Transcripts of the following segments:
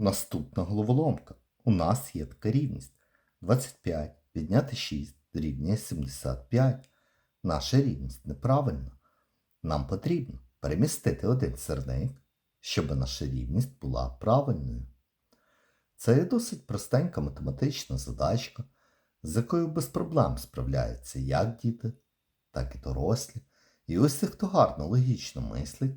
Наступна головоломка. У нас є така рівність. 25 відняти 6 дорівнює 75. Наша рівність неправильна. Нам потрібно перемістити один сирник, щоб наша рівність була правильною. Це є досить простенька математична задачка, з якою без проблем справляються як діти, так і дорослі. І ось хто гарно логічно мислить,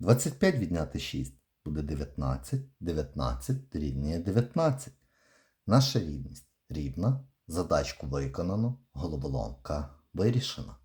25 відняти 6 буде 19, 19 дорівнює 19. Наша рівність рівна, задачку виконано, головоломка вирішена.